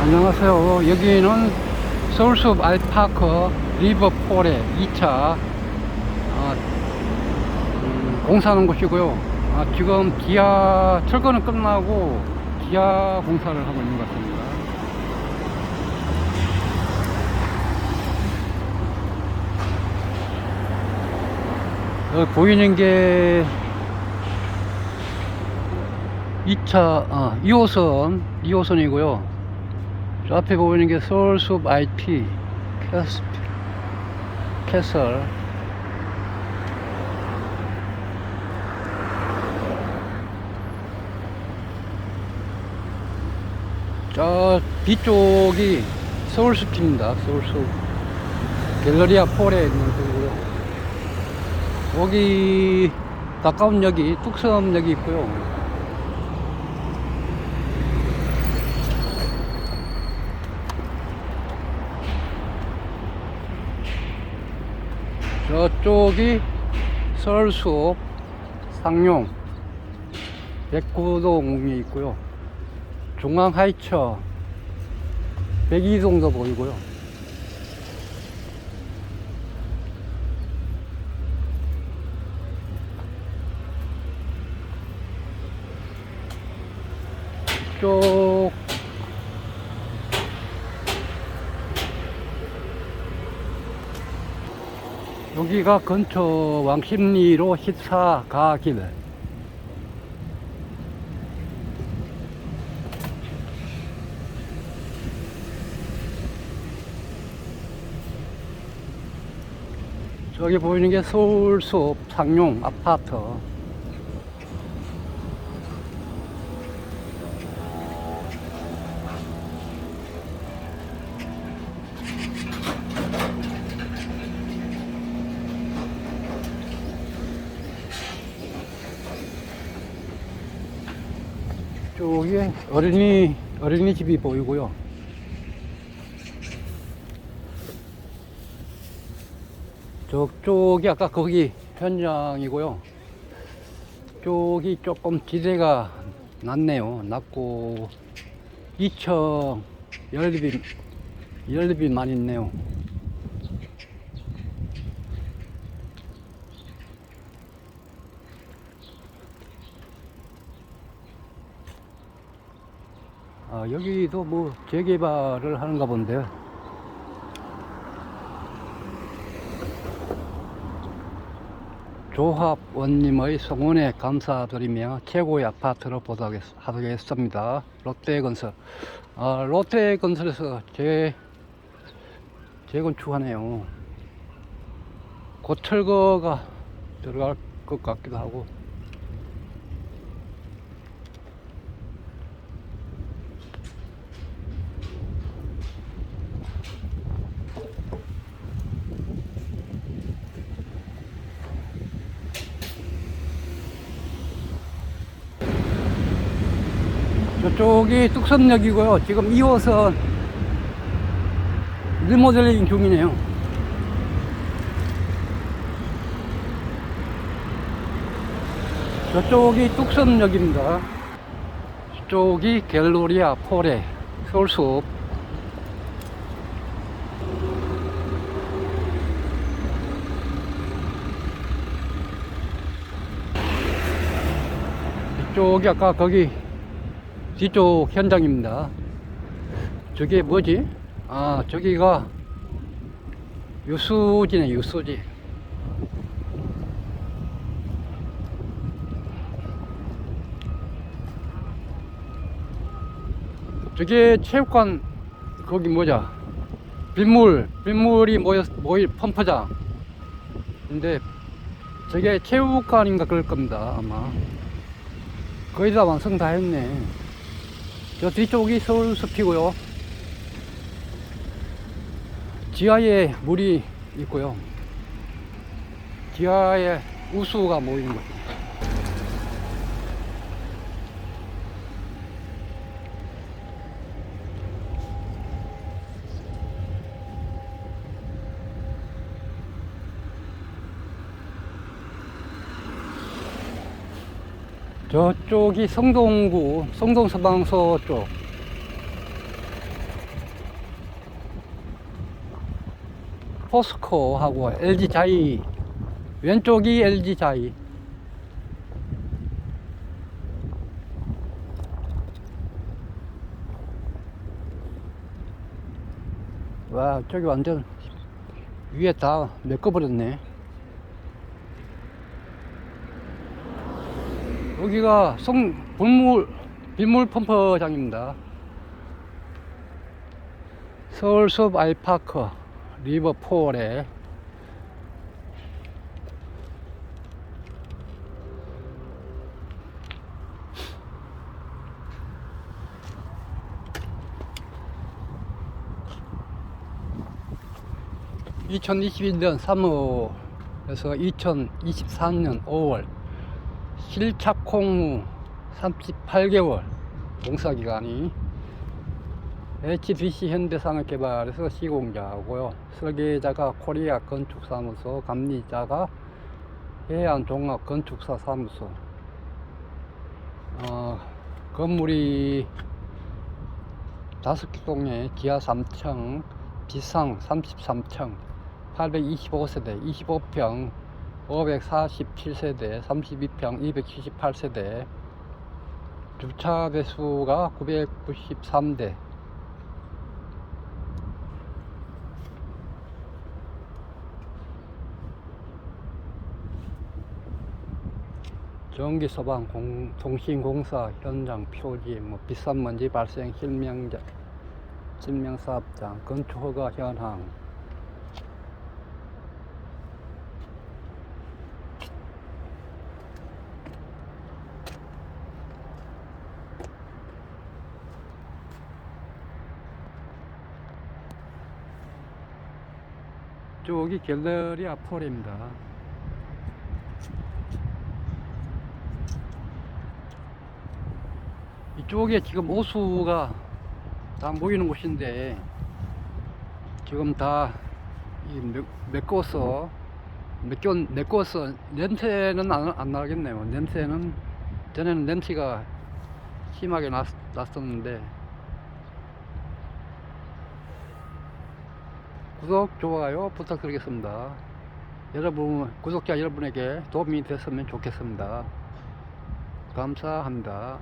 안녕하세요. 여기는 서울숲 알파크 리버폴의 2차 아, 음, 공사하는 곳이고요. 아, 지금 기아 철거는 끝나고 기아 공사를 하고 있는 것 같습니다. 여기 보이는 게 2차, 아, 2호선, 2호선이고요. 저 앞에 보이는 게 서울숲 IP 캐스, 캐슬. 저 뒤쪽이 서울숲입니다. 서울숲. 갤러리아 폴에 있는 쪽이고요. 여기 가까운 역이 뚝섬역이 있고요. 저쪽이 서울숲 상용 백구동이 있고요. 중앙 하이처 백이동도 보이고요. 이쪽 여기가 근처 왕십리로 14가길 저기 보이는 게 서울숲 상용 아파트 쪽에 어린이 어린이 집이 보이고요. 저쪽이 아까 거기 현장이고요. 쪽이 조금 지대가 낮네요. 낮고 2층 연립이 연립이 많이 있네요. 아, 여기도 뭐 재개발을 하는가 본데. 조합원님의 성원에 감사드리며 최고의 아파트로 보도하겠습니다. 롯데건설. 아, 롯데건설에서 재, 재건축하네요. 곧 철거가 들어갈 것 같기도 하고. 저쪽이 뚝섬역이고요. 지금 2호선 리모델링 중이네요. 저쪽이 뚝섬역입니다. 저쪽이 갤로리아 폴에 서울숲 이쪽이 아까 거기 뒤쪽 현장입니다. 저게 뭐지? 아, 저기가 유수지네, 유수지. 저게 체육관, 거기 뭐냐? 빗물, 빗물이 모여, 모일 펌프장. 근데 저게 체육관인가 그럴 겁니다, 아마. 거의 다 완성 다 했네. 저 뒤쪽이 서울숲이고요. 지하에 물이 있고요. 지하에 우수가 모이는 거죠. 저쪽이 성동구, 성동서방서 쪽. 포스코하고 LG 자이. 왼쪽이 LG 자이. 와, 저기 완전 위에 다 메꿔버렸네. 여기가 송 불물 빗물 펌프장입니다. 서울숲 아이파크 리버폴에 (2021년 3월에서 2023년 5월) 실착콩 38개월 공사기간이 HDC 현대산업 개발에서 시공자고요. 설계자가 코리아 건축사무소, 감리자가 해안종합건축사 사무소. 어, 건물이 다섯 개 동에 지하 3층, 지상 33층, 825세대, 25평, 547세대, 32평, 278세대, 주차 배수가 993대, 전기 소방 공, 통신 공사 현장 표지 뭐 비싼 먼지 발생 실명자 실명 사업장 건축 허가 현황 저기 갤러리 아폴입니다. 이쪽에 지금 오수가 다 모이는 곳인데 지금 다이 메꿔서 메꿔 메꿔서 냄새는 안, 안 나겠네요. 냄새는 전에는 냄새가 심하게 났, 났었는데 구독 좋아요 부탁드리겠습니다. 여러분 구독자 여러분에게 도움이 됐으면 좋겠습니다. 감사합니다.